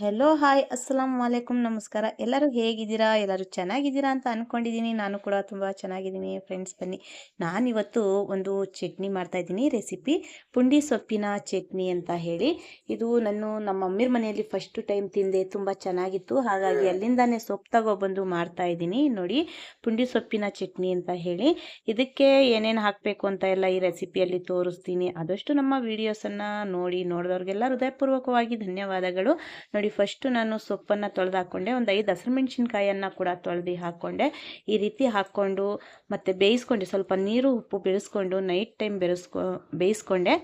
Hello hi Assam ವಾಲೇಕುಮ್ ನಮಸ್ಕಾರ. ಎಲ್ಲರೂ ಹೇಗಿದ್ದೀರಾ? ಎಲ್ಲರೂ ಚೆನ್ನಾಗಿದ್ದೀರಾ ಅಂತ ಅಂದ್ಕೊಂಡಿದ್ದೀನಿ ನಾನು ಕೂಡ ತುಂಬ ಚೆನ್ನಾಗಿದ್ದೀನಿ ಫ್ರೆಂಡ್ಸ್ ಬನ್ನಿ. ನಾನಿವತ್ತು ಒಂದು ಚಟ್ನಿ ಮಾಡ್ತಾ ಇದ್ದೀನಿ. ರೆಸಿಪಿ ಪುಂಡಿ ಸೊಪ್ಪಿನ ಚಟ್ನಿ ಅಂತ ಹೇಳಿ. ಇದು ನಾನು ನಮ್ಮ ಮಮ್ಮಿರ ಮನೆಯಲ್ಲಿ ಫಸ್ಟ್ ಟೈಮ್ ತಿಂದೆ. ತುಂಬ ಚೆನ್ನಾಗಿತ್ತು. ಹಾಗಾಗಿ ಅಲ್ಲಿಂದಾನೇ ಸೊಪ್ಪು ತಗೊಬಂದು ಮಾಡ್ತಾ ಇದ್ದೀನಿ. ನೋಡಿ, ಪುಂಡಿ ಸೊಪ್ಪಿನ ಚಟ್ನಿ ಅಂತ ಹೇಳಿ. ಇದಕ್ಕೆ ಏನೇನು ಹಾಕಬೇಕು ಅಂತ ಎಲ್ಲ ಈ ರೆಸಿಪಿಯಲ್ಲಿ ತೋರಿಸ್ತೀನಿ. ಆದಷ್ಟು ನಮ್ಮ ವೀಡಿಯೋಸನ್ನು ನೋಡಿ, ನೋಡಿದವ್ರಿಗೆಲ್ಲ ಹೃದಯಪೂರ್ವಕವಾಗಿ ಧನ್ಯವಾದಗಳು. ನೋಡಿ ಫಸ್ಟು ನಾನು ಸೊಪ್ಪನ್ನು ತೊಳೆದು ಹಾಕ್ಕೊಂಡೆ ಒಂದು ಐದು ಹಸಿಮೆಣ್ಸಿನ್ಕಾಯನ್ನು ಕೂಡ ತೊಳೆದು ಹಾಕ್ಕೊಂಡೆ ಈ ರೀತಿ ಹಾಕ್ಕೊಂಡು ಮತ್ತು ಬೇಯಿಸ್ಕೊಂಡೆ. ಸ್ವಲ್ಪ ನೀರು, ಉಪ್ಪು ಬೆರೆಸ್ಕೊಂಡು ನೈಟ್ ಟೈಮ್ ಬೆರೆಸ್ಕೊ ಬೇಯಿಸ್ಕೊಂಡೆ.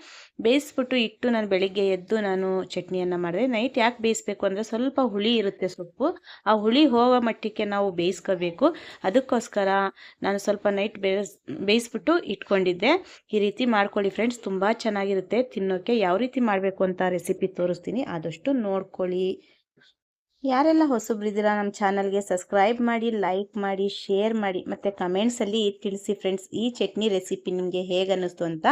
ಬೇಯಿಸ್ಬಿಟ್ಟು ಇಟ್ಟು ನಾನು ಬೆಳಿಗ್ಗೆ ಎದ್ದು ನಾನು ಚಟ್ನಿಯನ್ನು ಮಾಡಿದೆ. ನೈಟ್ ಯಾಕೆ ಬೇಯಿಸ್ಬೇಕು ಅಂದರೆ ಸ್ವಲ್ಪ ಹುಳಿ ಇರುತ್ತೆ ಸೊಪ್ಪು. ಆ ಹುಳಿ ಹೋಗೋ ಮಟ್ಟಕ್ಕೆ ನಾವು ಬೇಯಿಸ್ಕೋಬೇಕು. ಅದಕ್ಕೋಸ್ಕರ ನಾನು ಸ್ವಲ್ಪ ನೈಟ್ ಬೇಯಿಸ್, ಬೇಯಿಸ್ಬಿಟ್ಟು ಇಟ್ಕೊಂಡಿದ್ದೆ. ಈ ರೀತಿ ಮಾಡ್ಕೊಳ್ಳಿ ಫ್ರೆಂಡ್ಸ್ ತುಂಬ ಚೆನ್ನಾಗಿರುತ್ತೆ. ತಿನ್ನೋಕ್ಕೆ ಯಾವ ರೀತಿ ಮಾಡಬೇಕು ಅಂತ ರೆಸಿಪಿ ತೋರಿಸ್ತೀನಿ. ಆದಷ್ಟು ನೋಡ್ಕೊಳ್ಳಿ. ಯಾರೆಲ್ಲ ಹೊಸಬ್ರಿದ್ದೀರಾ ನಮ್ಮ ಚಾನಲ್ಗೆ ಸಬ್ಸ್ಕ್ರೈಬ್ ಮಾಡಿ, ಲೈಕ್ ಮಾಡಿ, ಶೇರ್ ಮಾಡಿ, ಮತ್ತು ಕಮೆಂಟ್ಸಲ್ಲಿ ತಿಳಿಸಿ ಫ್ರೆಂಡ್ಸ್, ಈ ಚಟ್ನಿ ರೆಸಿಪಿ ನಿಮಗೆ ಹೇಗೆ ಅನ್ನಿಸ್ತು ಅಂತ.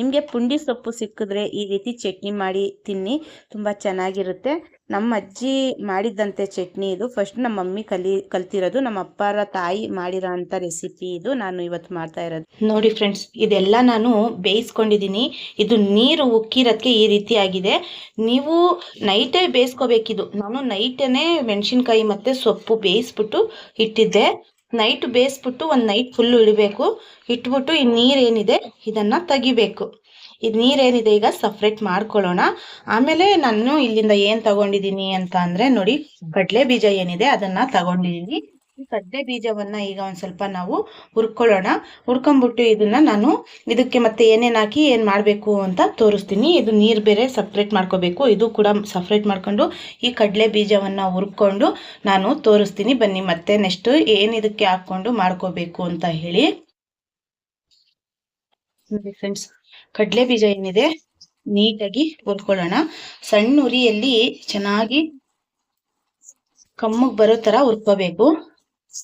ನಿಮಗೆ ಪುಂಡಿ ಸೊಪ್ಪು ಸಿಕ್ಕಿದ್ರೆ ಈ ರೀತಿ ಚಟ್ನಿ ಮಾಡಿ ತಿನ್ನಿ, ತುಂಬ ಚೆನ್ನಾಗಿರುತ್ತೆ. ನಮ್ಮ ಅಜ್ಜಿ ಮಾಡಿದ್ದಂತೆ ಚಟ್ನಿ ಇದು. ಫಸ್ಟ್ ನಮ್ಮ ಮಮ್ಮಿ ಕಲಿ, ಕಲ್ತಿರೋದು ನಮ್ಮ ಅಪ್ಪರ ತಾಯಿ ಮಾಡಿರೋ ಅಂಥ ರೆಸಿಪಿ ಇದು. ನಾನು ಇವತ್ತು ಮಾಡ್ತಾ ಇರೋದು. ನೋಡಿ ಫ್ರೆಂಡ್ಸ್ ಇದೆಲ್ಲ ನಾನು ಬೇಯಿಸ್ಕೊಂಡಿದ್ದೀನಿ. ಇದು ನೀರು ಉಕ್ಕಿರೋದಕ್ಕೆ ಈ ರೀತಿ ಆಗಿದೆ. ನೀವು ನೈಟೇ ಬೇಯಿಸ್ಕೋಬೇಕಿದು. ನಾನು ನೈಟೇ ಮೆಣಸಿನ್ಕಾಯಿ ಮತ್ತು ಸೊಪ್ಪು ಬೇಯಿಸ್ಬಿಟ್ಟು ಇಟ್ಟಿದ್ದೆ. ನೈಟ್ ಬೇಯಿಸ್ಬಿಟ್ಟು ಒಂದು ನೈಟ್ ಫುಲ್ಲು ಇಡಬೇಕು ಇಟ್ಬಿಟ್ಟು ಈ ನೀರೇನಿದೆ ಇದನ್ನು ತೆಗಿಬೇಕು. ಇದು ನೀರೇನಿದೆ ಈಗ ಸಪ್ರೇಟ್ ಮಾಡ್ಕೊಳ್ಳೋಣ. ಆಮೇಲೆ ನಾನು ಇಲ್ಲಿಂದ ಏನು ತಗೊಂಡಿದ್ದೀನಿ ಅಂತ ಅಂದರೆ ನೋಡಿ, ಕಡಲೆ ಬೀಜ ಏನಿದೆ ಅದನ್ನು ತಗೊಂಡಿದ್ದೀನಿ. ಈ ಕಡಲೆ ಬೀಜವನ್ನ ಈಗ ಒಂದು ಸ್ವಲ್ಪ ನಾವು ಹುರ್ಕೊಳ್ಳೋಣ. ಹುರ್ಕೊಂಡ್ಬಿಟ್ಟು ಇದನ್ನ ನಾನು ಇದಕ್ಕೆ ಮತ್ತೆ ಏನೇನು ಹಾಕಿ ಏನು ಮಾಡಬೇಕು ಅಂತ ತೋರಿಸ್ತೀನಿ. ಇದು ನೀರು ಬೇರೆ ಸಪ್ರೇಟ್ ಮಾಡ್ಕೋಬೇಕು. ಇದು ಕೂಡ ಸಪ್ರೇಟ್ ಮಾಡ್ಕೊಂಡು ಈ ಕಡಲೆ ಬೀಜವನ್ನ ಹುರ್ಕೊಂಡು ನಾನು ತೋರಿಸ್ತೀನಿ. ಬನ್ನಿ ಮತ್ತೆ ನೆಕ್ಸ್ಟ್ ಏನು ಇದಕ್ಕೆ ಹಾಕ್ಕೊಂಡು ಮಾಡ್ಕೋಬೇಕು ಅಂತ ಹೇಳಿ. ನೋಡಿ ಫ್ರೆಂಡ್ಸ್ ಕಡಲೆ ಬೀಜ ಏನಿದೆ, ನೀಟಾಗಿ ಹುರ್ಕೊಳ್ಳೋಣ ಸಣ್ಣ ಉರಿಯಲ್ಲಿ ಚೆನ್ನಾಗಿ ಕಮ್ಮಗ್ ಬರೋ ತರ ಹುರ್ಕೋಬೇಕು.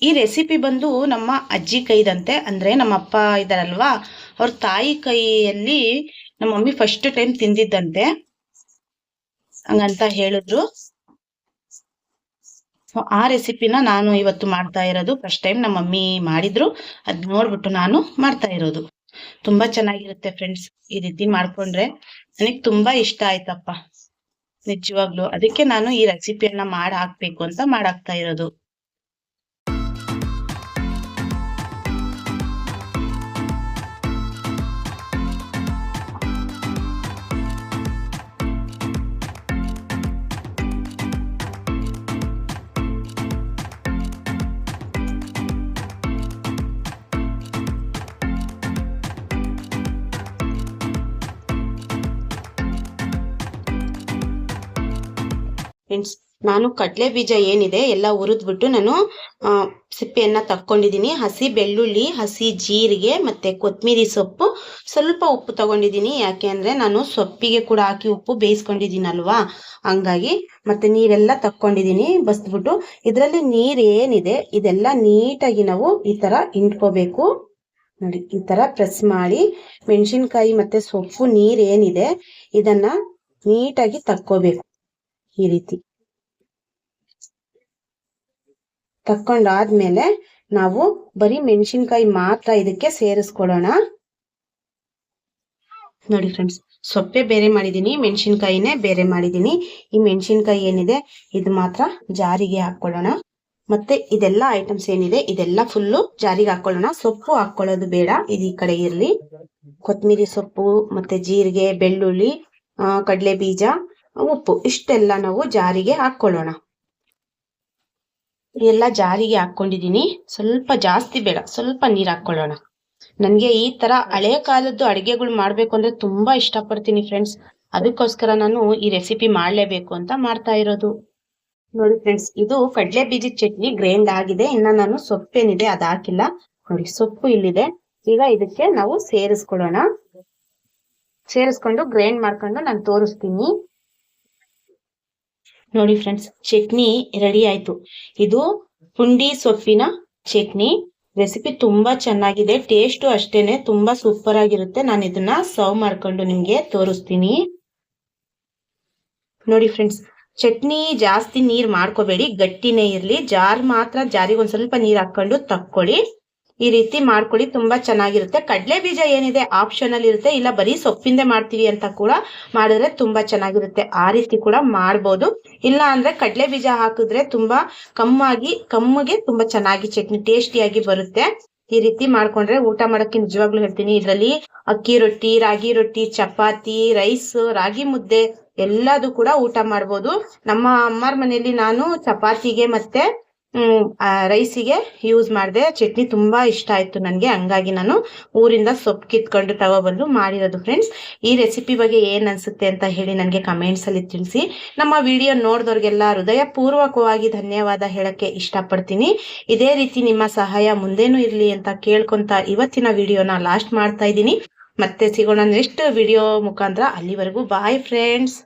ಈ ರೆಸಿಪಿ ಬಂದು ನಮ್ಮ ಅಜ್ಜಿ ಕೈದಂತೆ, ಅಂದ್ರೆ ನಮ್ಮ ಅಪ್ಪ ಇದಾರಲ್ವಾ ಅವ್ರ ತಾಯಿ ಕೈಯಲ್ಲಿ ನಮ್ಮ ಮಮ್ಮಿ ಫಸ್ಟ್ ಟೈಮ್ ತಿಂದಿದ್ದಂತೆ. ಹಂಗಂತ ಹೇಳಿದ್ರು. ಆ ರೆಸಿಪಿನ ನಾನು ಇವತ್ತು ಮಾಡ್ತಾ ಇರೋದು. ಫಸ್ಟ್ ಟೈಮ್ ನಮ್ಮ ಮಮ್ಮಿ ಮಾಡಿದ್ರು. ಅದ್ ನೋಡ್ಬಿಟ್ಟು ನಾನು ಮಾಡ್ತಾ ಇರೋದು. ತುಂಬಾ ಚೆನ್ನಾಗಿರುತ್ತೆ ಫ್ರೆಂಡ್ಸ್ ಈ ರೀತಿ ಮಾಡ್ಕೊಂಡ್ರೆ. ನನಗ್ ತುಂಬಾ ಇಷ್ಟ ಆಯ್ತಪ್ಪ. ನಿಜವಾಗ್ಲು. ಅದಕ್ಕೆ ನಾನು ಈ ರೆಸಿಪಿಯನ್ನ ಮಾಡಿ ಹಾಕ್ಬೇಕು ಅಂತ ಮಾಡಾಕ್ತಾ ಇರೋದು. ಫ್ರೆಂಡ್ಸ್ ನಾನು ಕಡಲೆ ಬೀಜ ಏನಿದೆ ಎಲ್ಲ ಹುರಿದ್ಬಿಟ್ಟು ನಾನು ಸಿಪ್ಪೆಯನ್ನು ತಕ್ಕೊಂಡಿದ್ದೀನಿ. ಹಸಿ ಬೆಳ್ಳುಳ್ಳಿ, ಹಸಿ ಜೀರಿಗೆ ಮತ್ತೆ ಕೊತ್ತಂಬರಿ ಸೊಪ್ಪು. ಸ್ವಲ್ಪ ಉಪ್ಪು ತಗೊಂಡಿದ್ದೀನಿ. ಯಾಕೆ ಅಂದರೆ ನಾನು ಸೊಪ್ಪಿಗೆ ಕೂಡ ಹಾಕಿ ಉಪ್ಪು ಬೇಯಿಸ್ಕೊಂಡಿದ್ದೀನಲ್ವಾ? ಹಂಗಾಗಿ ಮತ್ತೆ ನೀರೆಲ್ಲ ತಕ್ಕೊಂಡಿದ್ದೀನಿ. ಬಸ್ಬಿಟ್ಟು ಇದರಲ್ಲಿ ನೀರು ಏನಿದೆ ಇದೆಲ್ಲ ನೀಟಾಗಿ ನಾವು ಈ ಥರ ಇಂಟ್ಕೋಬೇಕು. ನೋಡಿ, ಈ ಥರ ಪ್ರೆಸ್ ಮಾಡಿ. ಮೆಣಸಿನ್ಕಾಯಿ ಮತ್ತೆ ಸೊಪ್ಪು, ನೀರೇನಿದೆ ಏನಿದೆ ಇದನ್ನ ನೀಟಾಗಿ ತಕ್ಕೋಬೇಕು. ಈ ರೀತಿ ತಕ್ಕೊಂಡಾದ್ಮೇಲೆ ನಾವು ಬರೀ ಮೆಣಸಿನ್ಕಾಯಿ ಮಾತ್ರ ಇದಕ್ಕೆ ಸೇರಿಸ್ಕೊಳ್ಳೋಣ. ನೋಡಿ ಫ್ರೆಂಡ್ಸ್ ಸೊಪ್ಪೆ ಬೇರೆ ಮಾಡಿದೀನಿ ಮೆಣಸಿನ್ಕಾಯಿನೇ ಬೇರೆ ಮಾಡಿದೀನಿ ಈ ಮೆಣಸಿನ್ಕಾಯಿ ಏನಿದೆ, ಇದು ಮಾತ್ರ ಜಾರಿಗೆ ಹಾಕೊಳ್ಳೋಣ ಮತ್ತೆ ಇದೆಲ್ಲ ಐಟಮ್ಸ್ ಏನಿದೆ, ಇದೆಲ್ಲ ಫುಲ್ಲು ಜಾರಿಗೆ ಹಾಕೊಳ್ಳೋಣ ಸೊಪ್ಪು ಹಾಕೊಳ್ಳೋದು ಬೇಡ, ಇದು ಈ ಕಡೆ ಇರ್ಲಿ. ಕೊತ್ತಂಬರಿ ಸೊಪ್ಪು, ಮತ್ತೆ ಜೀರಿಗೆ, ಬೆಳ್ಳುಳ್ಳಿ ಕಡಲೆ ಬೀಜ ಉಪ್ಪು ಇಷ್ಟೆಲ್ಲ ನಾವು ಜಾರಿಗೆ ಹಾಕೊಳ್ಳೋಣ ಎಲ್ಲ ಜಾರಿಗೆ ಹಾಕೊಂಡಿದೀನಿ ಸ್ವಲ್ಪ ಜಾಸ್ತಿ ಬೇಡ, ಸ್ವಲ್ಪ ನೀರ್ ಹಾಕೊಳ್ಳೋಣ ನನಗೆ ಈ ತರ ಹಳೆ ಕಾಲದ್ದು ಅಡಿಗೆಗಳು ಮಾಡ್ಬೇಕು ಅಂದ್ರೆ ತುಂಬಾ ಇಷ್ಟಪಡ್ತೀನಿ ಫ್ರೆಂಡ್ಸ್ ಅದಕ್ಕೋಸ್ಕರ ನಾನು ಈ ರೆಸಿಪಿ ಮಾಡ್ಲೇಬೇಕು ಅಂತ ಮಾಡ್ತಾ ಇರೋದು. ನೋಡಿ ಫ್ರೆಂಡ್ಸ್ ಇದು ಕಡ್ಲೆ ಬೀಜದ ಚಟ್ನಿ ಗ್ರೈಂಡ್ ಆಗಿದೆ. ಇನ್ನ ನಾನು ಸೊಪ್ಪೇನಿದೆ, ಅದ್ ಹಾಕಿಲ್ಲ. ನೋಡಿ, ಸೊಪ್ಪು ಇಲ್ಲಿದೆ. ಈಗ ಇದಕ್ಕೆ ನಾವು ಸೇರಿಸ್ಕೊಳ್ಳೋಣ. ಸೇರಿಸ್ಕೊಂಡು ಗ್ರೈಂಡ್ ಮಾಡ್ಕೊಂಡು ನಾನು ತೋರಿಸ್ತೀನಿ. ನೋಡಿ ಫ್ರೆಂಡ್ಸ್ ಚಟ್ನಿ ರೆಡಿ ಆಯ್ತು. ಇದು ಪುಂಡಿ ಸೊಪ್ಪಿನ ಚಟ್ನಿ. ರೆಸಿಪಿ ತುಂಬಾ ಚೆನ್ನಾಗಿದೆ. ಟೇಸ್ಟು ಅಷ್ಟೇನೆ, ತುಂಬಾ ಸೂಪರ್ ಆಗಿರುತ್ತೆ. ನಾನು ಇದನ್ನ ಸರ್ವ್ ಮಾಡ್ಕೊಂಡು ನಿಮ್ಗೆ ತೋರಿಸ್ತೀನಿ. ನೋಡಿ ಫ್ರೆಂಡ್ಸ್ ಚಟ್ನಿ ಜಾಸ್ತಿ ನೀರ್ ಮಾಡ್ಕೋಬೇಡಿ, ಗಟ್ಟಿನೇ ಇರ್ಲಿ. ಜಾರ್ ಮಾತ್ರ ಜಾರಿಗೆ ಒಂದ್ ಸ್ವಲ್ಪ ನೀರ್ ಹಾಕೊಂಡು ತಕ್ಕೊಳ್ಳಿ. ಈ ರೀತಿ ಮಾಡ್ಕೊಳ್ಳಿ, ತುಂಬಾ ಚೆನ್ನಾಗಿರುತ್ತೆ. ಕಡಲೆ ಬೀಜ ಏನಿದೆ ಆಪ್ಷನಲ್ ಇರುತ್ತೆ. ಇಲ್ಲ, ಬರೀ ಸೊಪ್ಪಿಂದೆ ಮಾಡ್ತೀವಿ ಅಂತ ಕೂಡ ಮಾಡಿದ್ರೆ ತುಂಬಾ ಚೆನ್ನಾಗಿರುತ್ತೆ. ಆ ರೀತಿ ಕೂಡ ಮಾಡ್ಬೋದು. ಇಲ್ಲ ಅಂದ್ರೆ ಕಡಲೆ ಬೀಜ ಹಾಕಿದ್ರೆ ತುಂಬಾ ಕಮ್ಮಾಗಿ, ಕಮ್ಮಗೆ ತುಂಬಾ ಚೆನ್ನಾಗಿ ಚಟ್ನಿ, ಟೇಸ್ಟಿಯಾಗಿ ಬರುತ್ತೆ. ಈ ರೀತಿ ಮಾಡ್ಕೊಂಡ್ರೆ ಊಟ ಮಾಡಕ್ಕೆ ನಿಜವಾಗ್ಲೂ ಹೇಳ್ತೀನಿ. ಇದ್ರಲ್ಲಿ ಅಕ್ಕಿ ರೊಟ್ಟಿ, ರಾಗಿ ರೊಟ್ಟಿ, ಚಪಾತಿ ರೈಸ್ ರಾಗಿ ಮುದ್ದೆ ಎಲ್ಲದು ಕೂಡ ಊಟ ಮಾಡ್ಬೋದು. ನಮ್ಮ ಅಮ್ಮರ ಮನೆಯಲ್ಲಿ ನಾನು ಚಪಾತಿಗೆ ಮತ್ತೆ ರೈಸಿಗೆ ಯೂಸ್ ಮಾಡಿದೆ. ಚಟ್ನಿ ತುಂಬಾ ಇಷ್ಟ ಆಯ್ತು ನನಗೆ. ಹಂಗಾಗಿ ನಾನು ಊರಿಂದ ಸೊಪ್ಪು ಕಿತ್ಕೊಂಡು ತಗೋಬಂದು ಮಾಡಿರೋದು ಫ್ರೆಂಡ್ಸ್ ಈ ರೆಸಿಪಿ ಬಗ್ಗೆ ಏನ್ ಅನ್ಸುತ್ತೆ ಅಂತ ಹೇಳಿ ನನಗೆ ಕಮೆಂಟ್ಸಲ್ಲಿ ತಿಳಿಸಿ. ನಮ್ಮ ವಿಡಿಯೋ ನೋಡಿದವ್ರಿಗೆಲ್ಲ ಹೃದಯಪೂರ್ವಕವಾಗಿ ಧನ್ಯವಾದ ಹೇಳಕ್ಕೆ ಇಷ್ಟಪಡ್ತೀನಿ. ಇದೇ ರೀತಿ ನಿಮ್ಮ ಸಹಾಯ ಮುಂದೇನೂ ಇರಲಿ ಅಂತ ಕೇಳ್ಕೊಂತ ಇವತ್ತಿನ ವಿಡಿಯೋನ ಲಾಸ್ಟ್ ಮಾಡ್ತಾ ಇದ್ದೀನಿ. ಮತ್ತೆ ಸಿಗೋಣ ನೆಕ್ಸ್ಟ್ ವಿಡಿಯೋ ಮುಖಾಂತರ. ಅಲ್ಲಿವರೆಗೂ ಬಾಯ್ ಫ್ರೆಂಡ್ಸ್